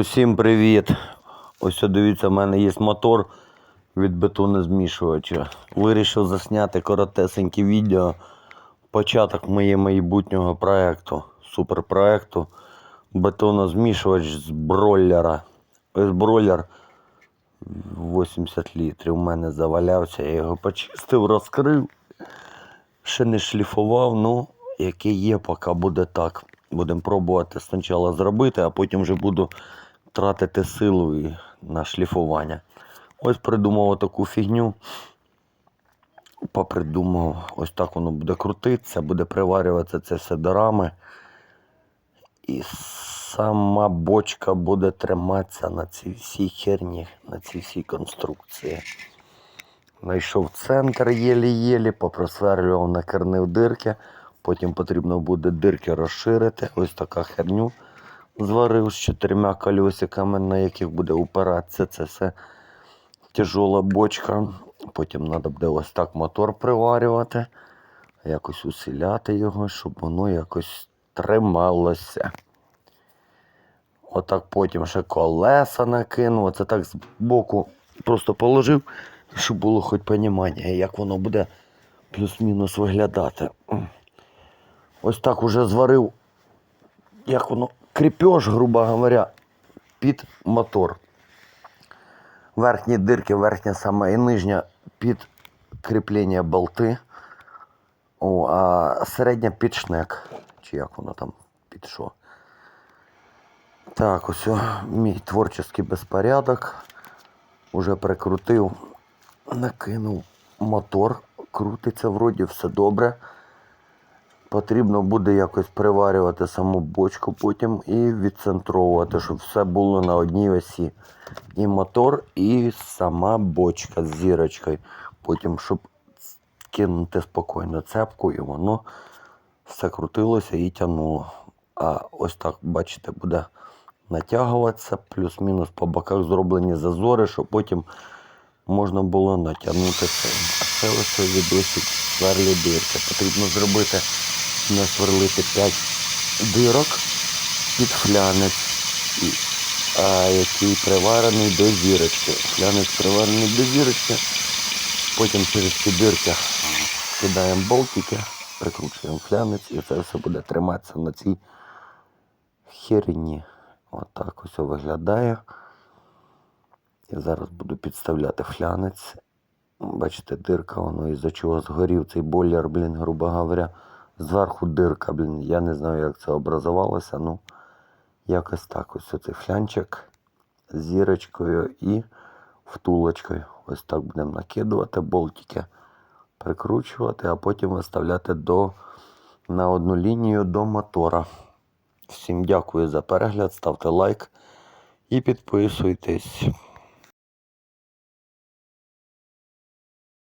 Усім привіт! Ось дивіться, в мене є мотор від бетонозмішувача. Вирішив засняти коротесеньке відео. Початок моєї майбутнього проєкту, суперпроєкту. Бетонозмішувач з бройлера. Ось бройлер 80 літрів. У мене завалявся, я його почистив, розкрив. Ще не шліфував, ну, яке є, поки буде так. Будемо пробувати спочатку зробити, а потім вже буду тратити силу і на шліфування. Ось придумав таку фігню. Попридумав, ось так воно буде крутитися, буде приварюватися це все до рами. І сама бочка буде триматися на цій всій херні, на цій всій конструкції. Знайшов центр єлі-єлі, попросверлював, накернив дирки. Потім потрібно буде дирки розширити. Ось така херню зварив з чотирма колесиками, на яких буде упиратися. Це все тяжола бочка. Потім треба буде ось так мотор приварювати, якось усиляти його, щоб воно якось трималося. Отак потім ще колеса накинув. Оце так з боку просто положив, щоб було хоч розуміння, як воно буде плюс-мінус виглядати. Ось так уже зварив, як воно, кріпеж, грубо говоря, під мотор. Верхні дирки, верхня сама і нижня під кріплення болти. О, а середня під шнек. Чи як воно там під що. Так, ось мій творчий безпорядок. Уже прикрутив, накинув мотор, крутиться вроді все добре. Потрібно буде якось приварювати саму бочку потім і відцентровувати, щоб все було на одній осі. І мотор, і сама бочка з зірочкою. Потім, щоб кинути спокійно цепку, і воно все крутилося і тягнуло. А ось так, бачите, буде натягуватися, плюс-мінус по боках зроблені зазори, щоб потім можна було натягнути це. А це ось відосик сверлі дирки. Потрібно зробити, насверлити 5 дирок під флянець, а, який приварений до зірочки. Флянець приварений до зірочки. Потім через ці дирки кидаємо болтики, прикручуємо флянець і це все буде триматися на цій херні. Отак ось виглядає. Я зараз буду підставляти флянець. Бачите, дирка, воно із-за чого згорів цей бойлер, блін, грубо говоря. Зверху дирка, блін. Я не знаю, як це образувалося, ну якось так. Ось цей флянчик з зірочкою і втулочкою. Ось так будемо накидувати болтики, прикручувати, а потім виставляти до, на одну лінію до мотора. Всім дякую за перегляд, ставте лайк і підписуйтесь.